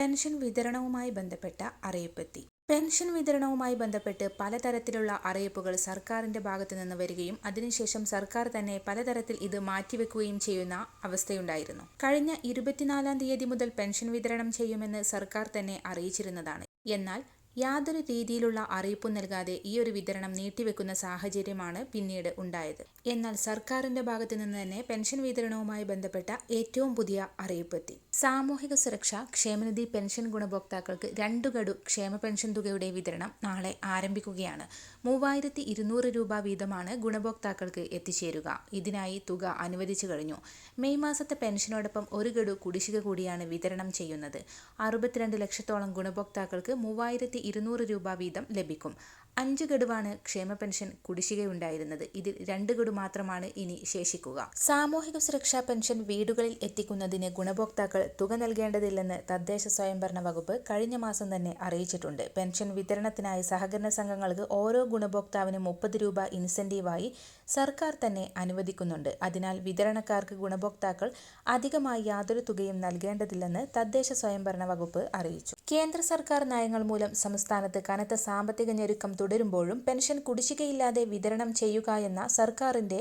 Pension വിതരണവുമായി ബന്ധപ്പെട്ട അറിയിപ്പെത്തി. Pension വിതരണവുമായി ബന്ധപ്പെട്ട് പലതരത്തിലുള്ള അറിയിപ്പുകൾ സർക്കാരിന്റെ ഭാഗത്തു നിന്ന് വരികയും അതിനുശേഷം സർക്കാർ തന്നെ പലതരത്തിൽ ഇത് മാറ്റിവെക്കുകയും ചെയ്യുന്ന അവസ്ഥയുണ്ടായിരുന്നു. കഴിഞ്ഞ ഇരുപത്തിനാലാം തീയതി മുതൽ പെൻഷൻ വിതരണം ചെയ്യുമെന്ന് സർക്കാർ തന്നെ അറിയിച്ചിരുന്നതാണ്. എന്നാൽ യാതൊരു രീതിയിലുള്ള അറിയിപ്പും നൽകാതെ ഈ ഒരു വിതരണം നീട്ടിവെക്കുന്ന സാഹചര്യമാണ് പിന്നീട് ഉണ്ടായത്. എന്നാൽ സർക്കാരിന്റെ ഭാഗത്തു നിന്ന് തന്നെ പെൻഷൻ വിതരണവുമായി ബന്ധപ്പെട്ട ഏറ്റവും പുതിയ അറിയിപ്പെത്തി. സാമൂഹിക സുരക്ഷ ക്ഷേമനിധി പെൻഷൻ ഗുണഭോക്താക്കൾക്ക് രണ്ടു ഗഡു ക്ഷേമ പെൻഷൻ തുകയുടെ വിതരണം നാളെ ആരംഭിക്കുകയാണ്. മൂവായിരത്തി ഇരുന്നൂറ് രൂപ വീതമാണ് ഗുണഭോക്താക്കൾക്ക് എത്തിച്ചേരുക. ഇതിനായി തുക അനുവദിച്ചു കഴിഞ്ഞു. മെയ് മാസത്തെ പെൻഷനോടൊപ്പം ഒരു ഗഡു കുടിശ്ശിക കൂടിയാണ് വിതരണം ചെയ്യുന്നത്. അറുപത്തിരണ്ട് ലക്ഷത്തോളം ഗുണഭോക്താക്കൾക്ക് മൂവായിരത്തി ഇരുന്നൂറ് രൂപ വീതം ലഭിക്കും. അഞ്ച് ഗഡുവാണ് ക്ഷേമ പെൻഷൻ കുടിശ്ശികയുണ്ടായിരുന്നത്. ഇതിൽ രണ്ട് ഗഡു മാത്രമാണ് ഇനി ശേഷിക്കുക. സാമൂഹിക സുരക്ഷാ പെൻഷൻ വീടുകളിൽ എത്തിക്കുന്നതിന് ഗുണഭോക്താക്കൾ തുക നൽകേണ്ടതില്ലെന്ന് തദ്ദേശ സ്വയംഭരണ വകുപ്പ് കഴിഞ്ഞ മാസം തന്നെ അറിയിച്ചിട്ടുണ്ട്. പെൻഷൻ വിതരണത്തിനായി സഹകരണ സംഘങ്ങൾക്ക് ഓരോ ഗുണഭോക്താവിനും മുപ്പത് രൂപ ഇൻസെന്റീവായി സർക്കാർ തന്നെ അനുവദിക്കുന്നുണ്ട്. അതിനാൽ വിതരണക്കാർക്ക് ഗുണഭോക്താക്കൾ അധികമായി യാതൊരു തുകയും നൽകേണ്ടതില്ലെന്ന് തദ്ദേശ സ്വയംഭരണ വകുപ്പ് അറിയിച്ചു. കേന്ദ്ര സർക്കാർ നയങ്ങൾ മൂലം സംസ്ഥാനത്ത് കനത്ത സാമ്പത്തിക ഞെരുക്കം തുടരുമ്പോഴും പെൻഷൻ കുടിശ്ശികയില്ലാതെ വിതരണം ചെയ്യുക എന്ന സർക്കാരിന്റെ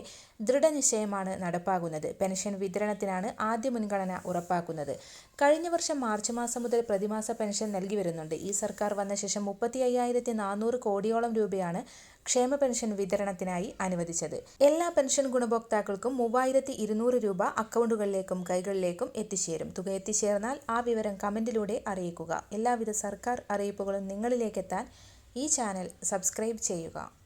ദൃഢനിശ്ചയമാണ് നടപ്പാകുന്നത് പെൻഷൻ വിതരണത്തിനാണ് ആദ്യ മുൻഗണന ഉറപ്പാക്കുന്നത്. കഴിഞ്ഞ വർഷം മാർച്ച് മാസം മുതൽ പ്രതിമാസ പെൻഷൻ നൽകി വരുന്നുണ്ട്. ഈ സർക്കാർ വന്ന ശേഷം മുപ്പത്തി അയ്യായിരത്തി നാനൂറ് കോടിയോളം രൂപയാണ് ക്ഷേമ പെൻഷൻ വിതരണത്തിനായി അനുവദിച്ചത്. എല്ലാ പെൻഷൻ ഗുണഭോക്താക്കൾക്കും മൂവായിരത്തി ഇരുന്നൂറ് രൂപ അക്കൗണ്ടുകളിലേക്കും കൈകളിലേക്കും എത്തിച്ചേരും. തുക എത്തിച്ചേർന്നാൽ ആ വിവരം കമന്റിലൂടെ അറിയിക്കുക. എല്ലാവിധ സർക്കാർ അറിയിപ്പുകളും നിങ്ങളിലേക്കെത്താൻ ഈ ചാനൽ സബ്സ്ക്രൈബ് ചെയ്യുക.